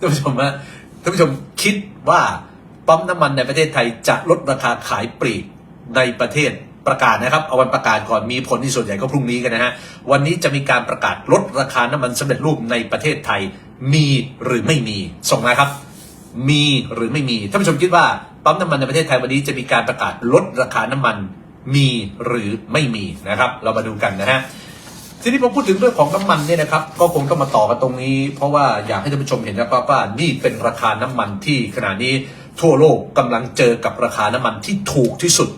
ท่านผู้ชมฮะท่านผู้ชมคิดว่าปั๊มน้ำมันในประเทศไทยจะลดราคาขายปลีกในประเทศประกาศนะครับ เอาวันประกาศก่อนมีผลที่ส่วนใหญ่ก็พรุ่งนี้กันนะฮะ วันนี้จะมีการประกาศลดราคาน้ำมันสำเร็จรูปในประเทศไทยมีหรือไม่มี ส่งมาครับ มีหรือไม่มีท่านผู้ชมคิดว่าปั๊มน้ำมันในประเทศไทยวันนี้จะมีการประกาศลดราคาน้ำมันมีหรือไม่มีนะครับ เรามาดูกันนะฮะ ทีนี้พอพูดถึงเรื่องของน้ำมันเนี่ยนะครับ ก็คงต้องมาต่อกันตรงนี้ เพราะว่าอยากให้ท่านผู้ชมเห็นนะครับว่านี่เป็นราคาน้ำมันที่ขณะนี้ทั่วโลกกำลังเจอกับราคาน้ำมันที่ถูกที่สุด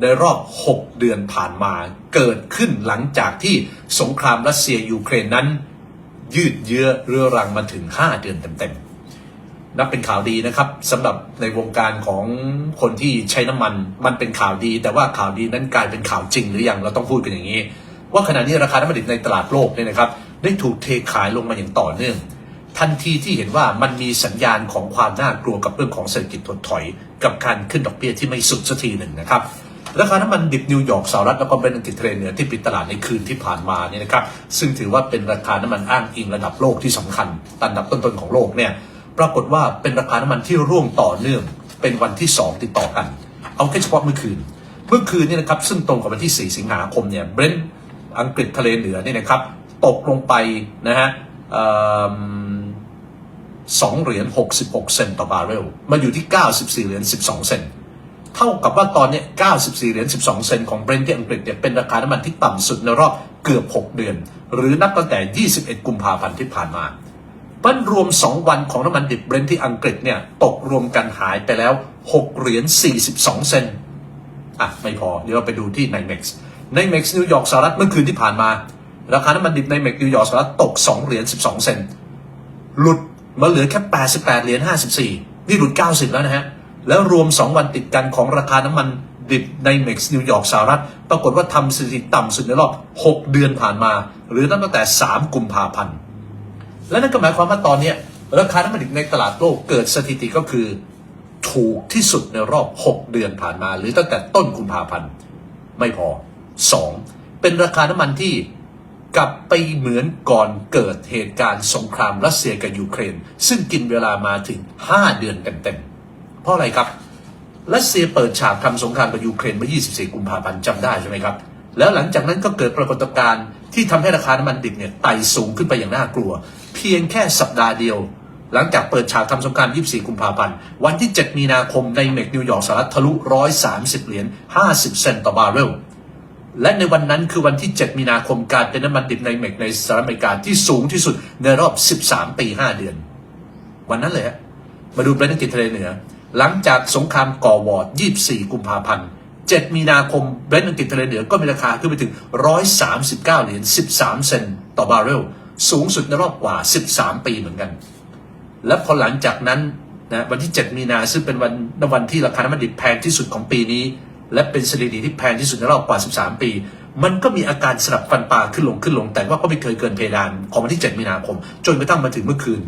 ในรอบ 6 เดือนผ่านมาเกิดขึ้นหลังจากที่สงครามรัสเซียยูเครนนั้น ยืดเยื้อเรื้อรังมาถึง 5 เดือนเต็มๆนับเป็นข่าวดีนะครับสำหรับในวงการของคนที่ใช้น้ำมัน มันเป็นข่าวดี แต่ว่าข่าวดีนั้นกลายเป็นข่าวจริงหรือยังเราต้องพูดกันอย่างนี้ ว่าขณะนี้ราคาน้ำมันดิบในตลาดโลกเนี่ยนะครับ ได้ถูกเทขายลงมาอย่างต่อเนื่อง ทันทีที่เห็นว่ามันมีสัญญาณของความน่ากลัวกับเรื่องของเศรษฐกิจถดถอย กับการขึ้นดอกเบี้ยที่ไม่สุดสักทีหนึ่งนะครับราคาน้ำมันดิบนิวยอร์กสหรัฐแล้วก็เป็นอังกฤษทะเลเหนือที่ปิดตลาดในคืนที่ผ่านมาเนี่ยนะครับซึ่งถือว่าเป็นราคาน้ำมันอ้างอิงระดับโลกที่สำคัญอันดับต้นๆของโลกเนี่ยปรากฏว่าเป็นราคาน้ำมันที่ร่วงต่อเนื่อง เป็นวันที่ 2 ติดต่อกัน เอาแค่เฉพาะเมื่อคืน เมื่อคืนเนี่ยนะครับซึ่งตรงกับวันที่ 4 สิงหาคมเนี่ยเบรนท์ อังกฤษทะเลเหนือเนี่ยนะครับ ตกลงไปนะฮะสองเหรียญ66 เซนต์ต่อบาร์เรลมาอยู่ที่ 94 เหรียญ12 เซนต์เท่ากับว่าตอนนี้ 94 เหรียญ12 เซนต์ของเบรนท์ที่อังกฤษเนี่ยเป็นราคาน้ำมันที่ต่ำสุดในรอบเกือบ 6 เดือน หรือนับตั้งแต่ 21 กุมภาพันธ์ที่ผ่านมามันรวม 2 วันของน้ำมันดิบเบรนท์ที่อังกฤษเนี่ยตกรวมกันหายไปแล้ว 6 เหรียญ42 เซนต์อะ ไม่พอ เดี๋ยวเราไปดูที่ NYMEX NYMEX นิวยอร์กสหรัฐเมื่อคืนที่ผ่านมา ราคาน้ำมันดิบ NYMEX นิวยอร์กสหรัฐตก 2 เหรียญ 12 เซนต์หลุดมาเหลือแค่ 88 เหรียญ 54 นี่หลุด 90 แล้วนะฮะ แล้วรวม 2 วันติดกันของราคาน้ำมันดิบ NYMEX นิวยอร์กสหรัฐ ปรากฏว่าทำสถิติต่ำสุดในรอบ 6 เดือนผ่านมา หรือตั้งแต่ 3 กุมภาพันธ์ และนั่นก็หมายความว่าตอนนี้ราคาน้ำมันดิบในตลาดโลกเกิดสถิติก็คือ ถูกที่สุดในรอบ 6 เดือนผ่านมา หรือตั้งแต่ต้นกุมภาพันธ์ ไม่พอ 2. เป็นราคาน้ำมันที่กลับไปเหมือนก่อนเกิดเหตุการณ์สงครามรัสเซียกับยูเครน ซึ่งกินเวลามาถึง 5 เดือนเต็มๆ เพราะอะไรครับรัสเซียเปิดฉากทำสงครามกับยูเครนเมื่อ 24 กุมภาพันธ์จำได้ใช่ไหมครับ แล้วหลังจากนั้นก็เกิดปรากฏการณ์ที่ทำให้ราคาน้ำมันดิบเนี่ยไต่สูงขึ้นไปอย่างน่ากลัว เพียงแค่สัปดาห์เดียว หลังจากเปิดฉากทำสงคราม 24 กุมภาพันธ์วันที่ 7 มีนาคมในเมกนิวยอร์กสหรัฐทะลุ 130 เหรียญ 50 เซนต์ต่อบาร์เรล และในวันนั้นคือวันที่ 7 มีนาคมการเป็นน้ำมันดิบในเมกในสหรัฐอเมริกาที่สูงที่สุดในรอบ 13 ปี 5 เดือน วันนั้นเลยฮะมาดูเบรนท์อังกฤษทะเลเหนือ หลังจากสงครามก่อวอร์ด 24 กุมภาพันธ์ 7 มีนาคมเบรนท์อังกฤษทะเลเหนือก็มีราคาขึ้นไปถึง 139 เหรียญ 13 เซนต์ต่อบาร์เรล สูงสุดในรอบกว่า 13 ปีเหมือนกัน และพอหลังจากนั้นนะวันที่ 7 มีนาซึ่งเป็นวันวันที่ราคาน้ำมันดิบแพงที่สุดของปีนี้ และเป็นสถิติที่แพงที่สุดในรอบกว่า 13 ปี มันก็มีอาการสลับฟันปลาขึ้นลงขึ้นลง แต่ว่าก็ไม่เคยเกินเพดานของวันที่ 7 มีนาคม จนกระทั่งมาถึงเมื่อคืน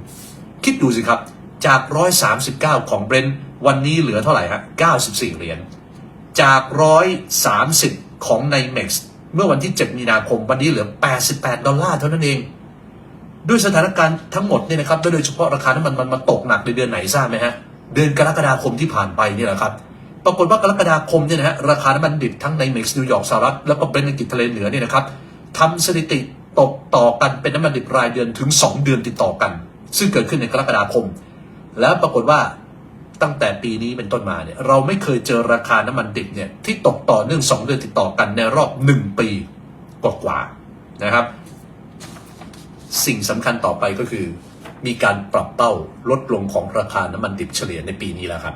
คิดดูสิครับ จาก 139 ของเบรนท์วันนี้เหลือเท่าไหร่ฮะ94 เหรียญ จาก 130 ของในเม็กซ์เมื่อวันที่ 7 มีนาคม วันนี้เหลือ 88 ดอลลาร์เท่านั้นเอง ด้วยสถานการณ์ทั้งหมดเนี่ยนะครับ โดยเฉพาะราคาน้ำมันมันมาตกหนักในเดือนไหนทราบไหมฮะ เดือนกรกฎาคมที่ผ่านไปนี่แหละครับ ปรากฏว่ากรกฎาคมเนี่ยนะฮะราคาน้ำมันดิบทั้งในเม็กซ์นิวยอร์กสหรัฐแล้วก็เบรนท์อังกฤษทะเลเหนือเนี่ยนะครับทำสถิติตกต่อกันเป็นน้ำมันดิบรายเดือนถึง 2 เดือนติดต่อกัน ซึ่งเกิดขึ้นในกรกฎาคม แล้วปรากฏว่าตั้งแต่ปีนี้เป็นต้นมาเนี่ยเราไม่เคยเจอราคาน้ำมันดิบเนี่ยที่ตกต่อเนื่อง2เดือนติดต่อกันในรอบ 1 ปีกว่าๆนะครับ สิ่งสำคัญต่อไปก็คือ มีการปรับเป้าลดลงของราคาน้ำมันดิบเฉลี่ยในปีนี้แล้วครับ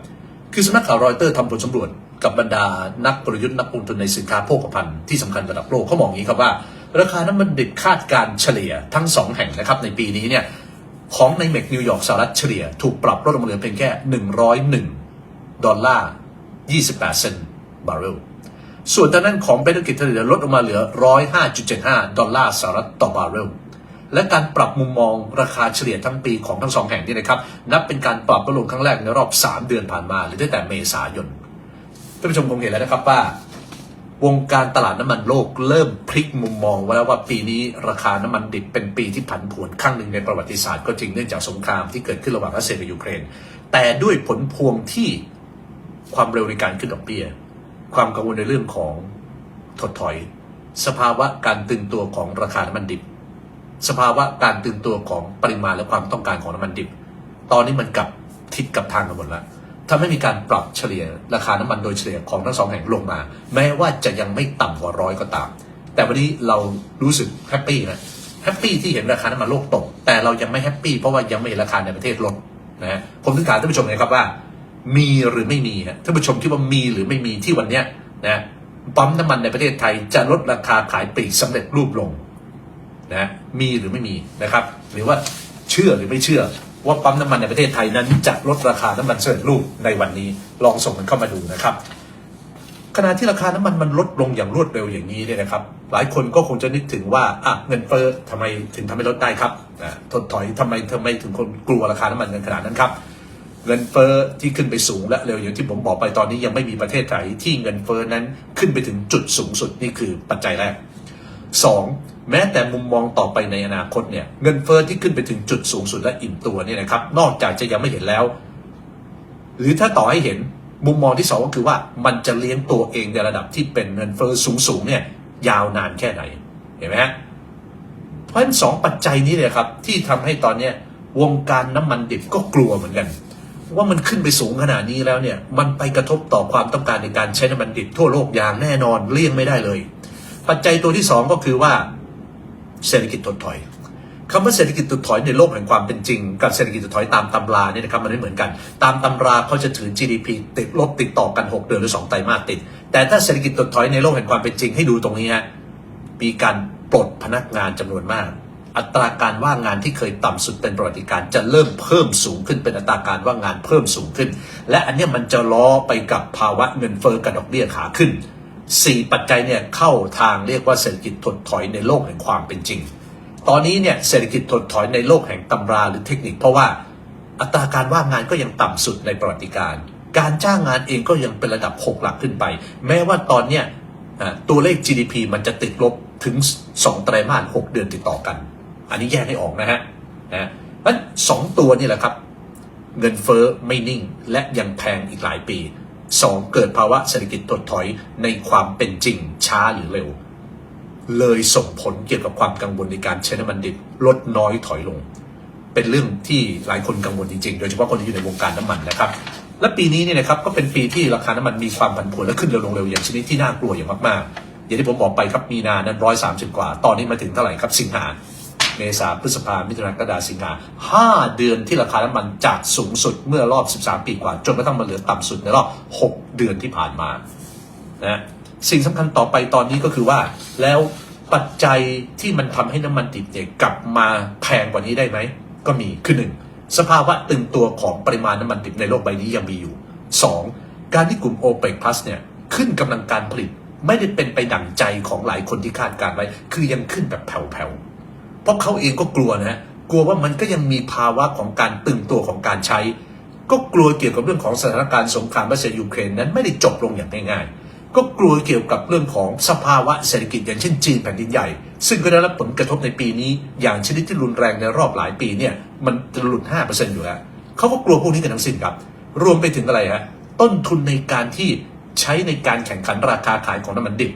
คือสำนักข่าวรอยเตอร์ทำผลสำรวจกับบรรดานักกลยุทธ์นักลงทุนในสินค้าโภคภัณฑ์ที่สำคัญระดับโลกเขามองอย่างนี้ครับว่า ราคาน้ำมันดิบคาดการเฉลี่ยทั้ง 2 แห่งนะครับในปีนี้เนี่ยของในเมกนิวยอร์กสหรัฐเฉลี่ยถูกปรับลดลงมาเหลือเพียงแค่ 101 ดอลลาร์ 28 เซนต์บาร์เรลส่วนทางด้นของเบนท์อังกฤษเฉลี่ยลดลงมาเหลือ 105.75 ดอลลาร์สหรัฐต่อบาร์เรล และการปรับมุมมองราคาเฉลี่ยทั้งปีของทั้งสองแห่งนี้นะครับนับเป็นการปรับลดลงครั้งแรกในรอบ 3 เดือนผ่านมา หรือตั้งแต่เมษายนท่านผู้ชมคงเห็นแล้วนะครับว่าวงการตลาดน้ำมันโลกเริ่มพลิกมุมมองไว้แล้วว่าปีนี้ราคาน้ำมันดิบเป็นปีที่ผันผวนครั้งหนึ่งในประวัติศาสตร์ก็จริงเนื่องจากสงครามที่เกิดขึ้นระหว่างรัสเซียกับยูเครน แต่ด้วยผลพวงที่ความเร็วในการขึ้นดอกเบี้ย ความกังวลในเรื่องของถดถอย สภาวะการตึงตัวของราคาน้ำมันดิบ สภาวะการตึงตัวของปริมาณและความต้องการของน้ำมันดิบ ตอนนี้มันกลับทิศกลับทางกันหมดแล้วทำให้มีการปรับเฉลี่ยราคาน้ำมันโดยเฉลี่ยของทั้งสองแห่งลงมา แม้ว่าจะยังไม่ต่ำกว่าร้อยก็ตาม แต่วันนี้เรารู้สึกแฮปปี้นะแฮปปี้ที่เห็นราคาน้ำมันโลกตก แต่เรายังไม่แฮปปี้เพราะว่ายังไม่เห็นราคาในประเทศลดนะฮะผมถึงถามท่านผู้ชมนะครับว่า มีหรือไม่มีฮะท่านผู้ชมคิดว่ามีหรือไม่มีที่วันเนี้ยนะปั๊มน้ำมันในประเทศไทยจะลดราคาขายปลีกสำเร็จรูปลง นะมีหรือไม่มีนะครับหรือว่าเชื่อหรือไม่เชื่อ ว่าปั๊มน้ำมันในประเทศไทยนั้นจะลดราคาน้ำมันสำเร็จรูปในวันนี้ลองส่งมันเข้ามาดูนะครับขณะที่ราคาน้ำมันมันลดลงอย่างรวดเร็วอย่างนี้เนี่ยนะครับ หลายคนก็คงจะนึกถึงว่าอะเงินเฟ้อทำไมถึงทำให้ลดได้ครับนะถดถอยทำไมทำไมถึงคนกลัวราคาน้ำมันกันขนาดนั้นครับ เงินเฟ้อที่ขึ้นไปสูงและเร็วอย่างที่ผมบอกไปตอนนี้ยังไม่มีประเทศไหนที่เงินเฟ้อนั้นขึ้นไปถึงจุดสูงสุดนี่คือปัจจัยแรก สองแม้แต่มุมมองต่อไปในอนาคตเนี่ยเงินเฟ้อที่ขึ้นไปถึงจุดสูงสุดและอิ่มตัวเนี่ยนะครับนอกจากจะยังไม่เห็นแล้ว หรือถ้าต่อให้เห็นมุมมองที่สองก็คือว่ามันจะเลี้ยงตัวเองในระดับที่เป็นเงินเฟ้อสูงๆเนี่ยยาวนานแค่ไหนเห็นไหมฮะเพราะฉะนั้นสองปัจจัยนี้เลยครับที่ทำให้ตอนเนี้ยวงการน้ำมันดิบก็กลัวเหมือนกัน ว่ามันขึ้นไปสูงขนาดนี้แล้วเนี่ยมันไปกระทบต่อความต้องการในการใช้น้ำมันดิบทั่วโลกอย่างแน่นอนเลี่ยงไม่ได้เลย ปัจจัยตัวที่สองก็คือว่าเศรษฐกิจถดถอยคำว่าเศรษฐกิจถดถอยในโลกแห่งความเป็นจริง กับเศรษฐกิจถดถอยตามตำราเนี่ยนะครับมันไม่เหมือนกัน ตามตำราเขาจะถือ GDP ติดลบติดต่อกัน 6 เดือนหรือ 2 ไตรมาสติด แต่ถ้าเศรษฐกิจถดถอยในโลกแห่งความเป็นจริงให้ดูตรงนี้ฮะมีการปลดพนักงานจำนวนมาก อัตราการว่างงานที่เคยต่ำสุดเป็นประวัติการณ์จะเริ่มเพิ่มสูงขึ้นเป็นอัตราการว่างงานเพิ่มสูงขึ้น และอันนี้มันจะล้อไปกับภาวะเงินเฟ้อกับดอกเบี้ยขาขึ้น สี่ปัจจัยเนี่ยเข้าทางเรียกว่าเศรษฐกิจถดถอยในโลกแห่งความเป็นจริง ตอนนี้เนี่ยเศรษฐกิจถดถอยในโลกแห่งตำราหรือเทคนิค เพราะว่าอัตราการว่างงานก็ยังต่ำสุดในประวัติการการจ้างงานเองก็ยังเป็นระดับ 6 หลักขึ้นไป แม้ว่าตอนเนี้ยตัวเลข GDP มันจะติดลบถึง 2 ไตรมาส 6 เดือนติดต่อกัน อันนี้แยกให้ออกนะฮะนะนั้นสองตัวนี่แหละครับ เงินเฟ้อไม่นิ่งและยังแพงอีกหลายปี 2. เกิดภาวะเศรษฐกิจถดถอยในความเป็นจริงช้าหรือเร็ว เลยส่งผลเกี่ยวกับความกังวลในการใช้น้ำมันดิบลดน้อยถอยลง เป็นเรื่องที่หลายคนกังวลจริงๆ โดยเฉพาะคนที่อยู่ในวงการน้ำมันนะครับ และปีนี้เนี่ยนะครับก็เป็นปีที่ราคาน้ำมันมีความผันผวนและขึ้นเร็วลงเร็วอย่างชนิดที่น่ากลัวอย่างมากๆ อย่างที่ผมบอกไปครับมีนานั้นร้อยสามสิบกว่า ตอนนี้มาถึงเท่าไหร่ครับสิงหา เมษาพฤษภามิถุนากรกฎาสิงหาห้าเดือนที่ราคาน้ำมันจากสูงสุดเมื่อรอบ 13 ปีกว่า จนกระทั่งมาเหลือต่ำสุดในรอบ 6 เดือนที่ผ่านมานะสิ่งสำคัญต่อไปตอนนี้ก็คือว่า แล้วปัจจัยที่มันทำให้น้ำมันดิบเนี่ยกลับมาแพงกว่านี้ได้ไหม ก็มีคือหนึ่งสภาวะตึงตัวของปริมาณน้ำมันดิบในโลกใบนี้ยังมีอยู่ 2. การที่กลุ่ม o p e c Plus เนี่ยขึ้นกำลังการผลิตไม่ได้เป็นไปดั่งใจของหลายคนที่คาดการไว้ คือยังขึ้นแบบแผ่วๆ เพราะเขาเองก็กลัวนะฮะกลัวว่ามันก็ยังมีภาวะของการตึงตัวของการใช้ ก็กลัวเกี่ยวกับเรื่องของสถานการณ์สงครามรัสเซียยูเครนนั้นไม่ได้จบลงอย่างง่ายๆ ก็กลัวเกี่ยวกับเรื่องของสภาวะเศรษฐกิจอย่างเช่นจีนแผ่นดินใหญ่ ซึ่งก็ได้รับผลกระทบในปีนี้ อย่างชนิดที่รุนแรงในรอบหลายปีเนี่ยมันจะหลุด 5%อยู่แล้วเขาก็กลัวพวกนี้กันทั้งสิ้นครับ รวมไปถึงอะไรฮะต้นทุนในการที่ใช้ในการแข่งขันราคาขายของน้ำมันดิบ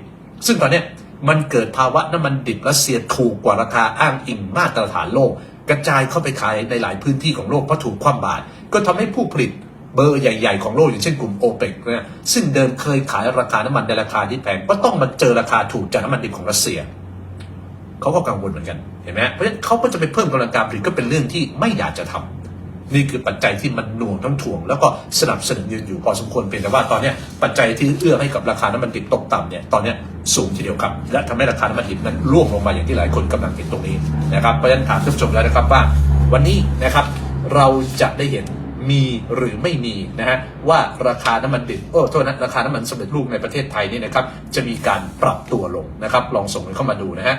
ซึ่งตอนเนี้ย มันเกิดภาวะน้ำมันดิบรัสเซียถูกกว่าราคาอ้างอิงมาตรฐานโลก กระจายเข้าไปขายในหลายพื้นที่ของโลกเพราะถูกคว่ำบาตรก็ทำให้ผู้ผลิตเบอร์ใหญ่ ๆ ของโลกอย่างเช่นกลุ่มโอเปกเนี่ยซึ่งเดิมเคยขายราคาน้ำมันในราคาที่แพงก็ต้องมาเจอราคาถูกจากน้ำมันดิบของรัสเซียเขาก็กังวลเหมือนกันเห็นไหมเพราะฉะนั้นเขาก็จะไปเพิ่มกำลังการผลิตก็เป็นเรื่องที่ไม่อยากจะทำนี่คือปัจจัยที่มันหน่วงทั้งถ่วง แล้วก็สนับสนุนยืนอยู่พอสมควรเป็นแต่ว่าตอนนี้ปัจจัยที่เอื้อให้กับราคาน้ำมันดิบตกต่ำเนี่ยตอนนี้ สูงทีเดียวครับ และทำให้ราคาน้ำมันดิบนั้นร่วงลงมาอย่างที่หลายคนกำลังเห็นตรงนี้นะครับเพราะฉะนั้นถามท่านผู้ชมแล้วนะครับว่า วันนี้นะครับเราจะได้เห็นมีหรือไม่มีนะฮะว่าราคาน้ำมันดิบโอ้โทษนะราคาน้ำมันสำเร็จรูปในประเทศไทยนี่นะครับจะมีการปรับตัวลงนะครับ ลองส่งเข้ามาดูนะฮะ